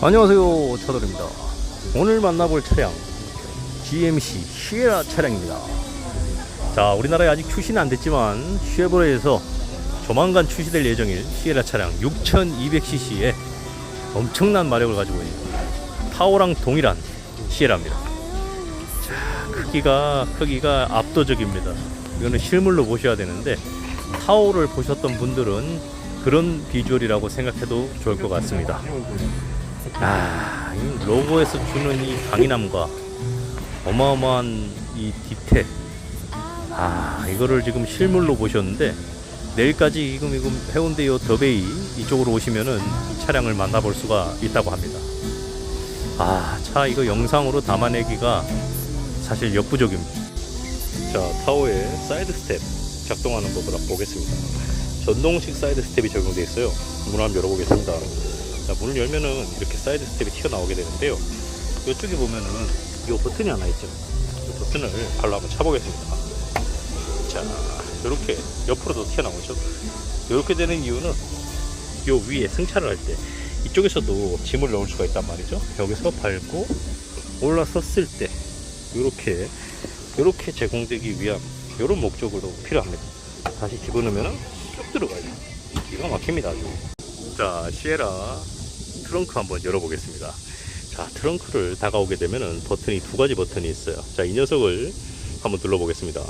안녕하세요 차돌입니다. 오늘 만나볼 차량 GMC 시에라 차량입니다. 자 우리나라에 아직 출시는 안 됐지만 쉐보레에서 조만간 출시될 예정일 시에라 차량 6200cc의 엄청난 마력을 가지고 있는 타오랑 동일한 시에라입니다. 자 크기가 크기가 압도적입니다. 이거는 실물로 보셔야 되는데 타오를 보셨던 분들은 그런 비주얼이라고 생각해도 좋을 것 같습니다 아, 이 로고에서 주는 이 강인함과 어마어마한 이 디테일. 아, 이거를 지금 실물로 보셨는데 내일까지 지금 이금 해운대 요 더베이 이쪽으로 오시면은 이 차량을 만나볼 수가 있다고 합니다. 아, 차 이거 영상으로 담아내기가 사실 역부족입니다. 자, 타워의 사이드 스텝 작동하는 법을 보겠습니다. 전동식 사이드 스텝이 적용되어 있어요. 문 한번 열어보겠습니다. 자, 문을 열면은 이렇게 사이드 스텝이 튀어나오게 되는데요. 이쪽에 보면은 이 버튼이 하나 있죠. 이 버튼을 발로 한번 차보겠습니다. 자, 이렇게 옆으로도 튀어나오죠. 이렇게 되는 이유는 요 위에 승차를 할 때 이쪽에서도 짐을 넣을 수가 있단 말이죠. 여기서 밟고 올라섰을 때 이렇게 이렇게 제공되기 위한 이런 목적으로 필요합니다. 다시 집어넣으면 쭉 들어가요. 기가 막힙니다. 아주. 자, 시에라 트렁크 한번 열어보겠습니다. 자, 트렁크를 다가오게 되면은 버튼이 두 가지 버튼이 있어요. 자, 이 녀석을 한번 눌러보겠습니다.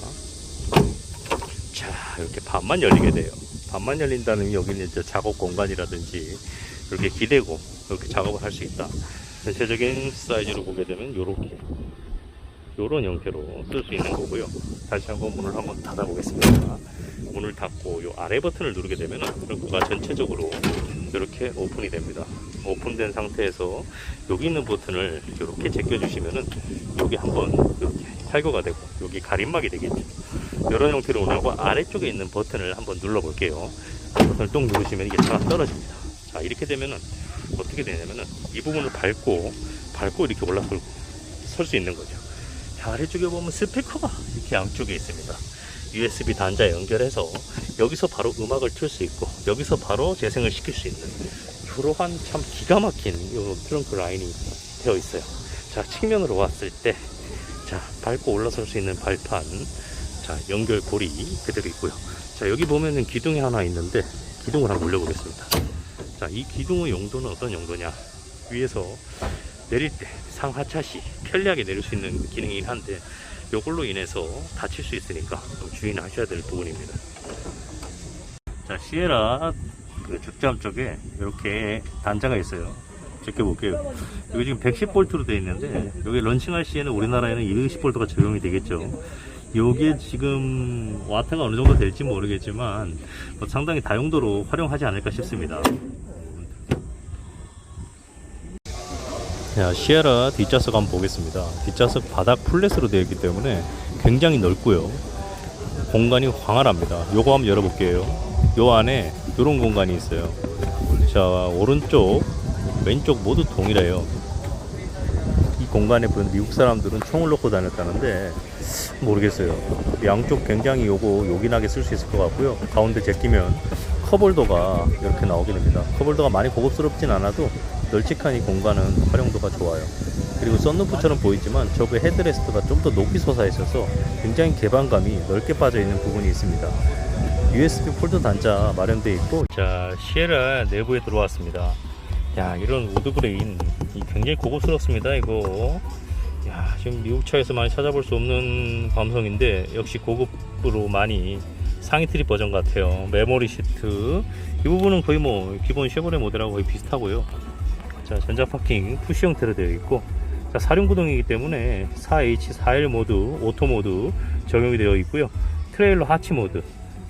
자, 이렇게 반만 열리게 돼요. 반만 열린다는 여기는 이제 작업 공간이라든지 이렇게 기대고 이렇게 작업을 할 수 있다. 전체적인 사이즈로 보게 되면 이렇게 이런 형태로 쓸 수 있는 거고요. 다시 한번 문을 한번 닫아보겠습니다. 문을 닫고 이 아래 버튼을 누르게 되면 트렁크가 전체적으로 이렇게 오픈이 됩니다. 오픈된 상태에서 여기 있는 버튼을 이렇게 제껴주시면은 여기 한번 이렇게 탈거가 되고 여기 가림막이 되겠죠. 이런 형태로 오나고 아래쪽에 있는 버튼을 한번 눌러볼게요. 버튼을 똥 누르시면 이게 차가 떨어집니다. 자 이렇게 되면은 어떻게 되냐면은 이 부분을 밟고 밟고 이렇게 올라설 설수 있는 거죠. 자, 아래쪽에 보면 스피커가 이렇게 양쪽에 있습니다. USB 단자에 연결해서 여기서 바로 음악을 틀 수 있고 여기서 바로 재생을 시킬 수 있는 그러한 참 기가 막힌 요 트렁크 라인이 되어 있어요. 자 측면으로 왔을 때 자 밟고 올라설 수 있는 발판 자 연결 고리 그대로 있고요. 자 여기 보면은 기둥이 하나 있는데 기둥을 한번 올려보겠습니다. 자 이 기둥의 용도는 어떤 용도냐 위에서 내릴 때 상하차 시 편리하게 내릴 수 있는 기능이긴 한데 이걸로 인해서 다칠 수 있으니까 좀 주의하셔야 될 부분입니다. 자, 시에라 그 적잠 쪽에 이렇게 단자가 있어요. 제껴볼게요. 여기 지금 110V로 되어 있는데 여기 런칭할 시에는 우리나라에는 220V가 적용이 되겠죠. 요게 지금 와트가 어느 정도 될지 모르겠지만 뭐 상당히 다용도로 활용하지 않을까 싶습니다. 자, 시에라 뒷좌석 한번 보겠습니다. 뒷좌석 바닥 플랫으로 되어 있기 때문에 굉장히 넓고요. 공간이 황활합니다. 요거 한번 열어볼게요. 요 안에 이런 공간이 있어요. 자, 오른쪽, 왼쪽 모두 동일해요. 이 공간에 미국 사람들은 총을 놓고 다녔다는데 모르겠어요. 양쪽 굉장히 요거 요긴하게 쓸 수 있을 것 같고요. 가운데 제끼면 컵홀더가 이렇게 나오게 됩니다. 컵홀더가 많이 고급스럽진 않아도 널찍한 이 공간은 활용도가 좋아요. 그리고 썬루프처럼 보이지만 저그 헤드레스트가 좀 더 높이 솟아 있어서 굉장히 개방감이 넓게 빠져 있는 부분이 있습니다. USB 폴더 단자 마련되어 있고 자 시에라 내부에 들어왔습니다. 야 이런 우드 그레인 이 굉장히 고급스럽습니다 이거. 야 지금 미국 차에서 많이 찾아볼 수 없는 감성인데 역시 고급으로 많이 상위 트립 버전 같아요. 메모리 시트 이 부분은 거의 뭐 기본 쉐보레 모델하고 거의 비슷하고요. 자, 전자 파킹 푸시 형태로 되어 있고 자, 사륜구동이기 때문에 4H, 4L 모드, 오토 모드 적용이 되어 있고요. 트레일러 하치 모드.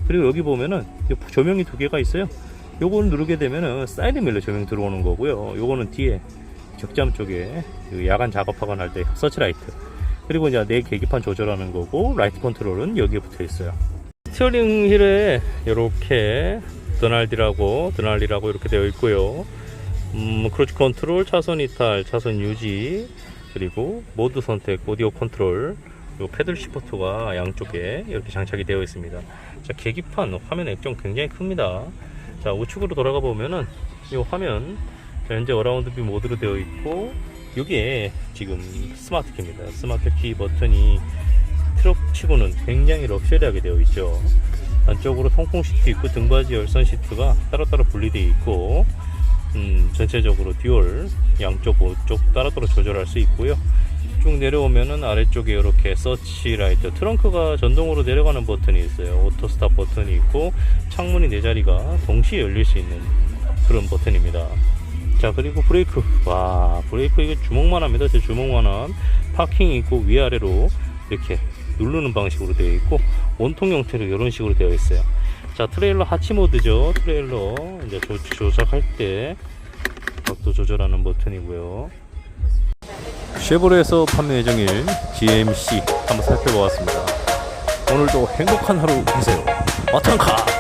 그리고 여기 보면은 조명이 두 개가 있어요. 요거를 누르게 되면은 사이드 밀러 조명 들어오는 거고요. 요거는 뒤에 적잠 쪽에 그 야간 작업하거나 할 때 서치라이트. 그리고 이제 내 계기판 조절하는 거고 라이트 컨트롤은 여기에 붙어 있어요. 스티어링 휠에 이렇게 드날디라고 드날리라고 이렇게 되어 있고요. 음, 크루즈 컨트롤, 차선 이탈, 차선 유지, 그리고 모드 선택, 오디오 컨트롤, 그리고 패들 시프트가 양쪽에 이렇게 장착이 되어 있습니다. 자, 계기판 화면 액정 굉장히 큽니다. 자, 우측으로 돌아가 보면은 이 화면 자, 현재 어라운드 뷰 모드로 되어 있고 여기에 지금 스마트 키입니다. 스마트 키 버튼이 트럭 치고는 굉장히 럭셔리하게 되어 있죠. 안쪽으로 통풍 시트 있고 등받이 열선 시트가 따로따로 분리되어 있고 음, 전체적으로 듀얼 양쪽 오쪽 따로따로 조절할 수 있고요. 쭉 내려오면은 아래쪽에 이렇게 서치 라이트 트렁크가 전동으로 내려가는 버튼이 있어요. 오토 스탑 버튼이 있고 창문이 네 자리가 동시에 열릴 수 있는 그런 버튼입니다. 자 그리고 브레이크. 와 브레이크 이거 주먹만 합니다. 제 주먹만 함 파킹이 있고 위아래로 이렇게 누르는 방식으로 되어 있고 원통 형태로 이런 식으로 되어 있어요. 자 트레일러 하치 모드죠. 트레일러 이제 조, 조작할 때 각도 조절하는 버튼이고요 쉐보레에서 판매 예정일 GMC 한번 살펴보았습니다. 오늘도 행복한 하루 되세요. 마탄카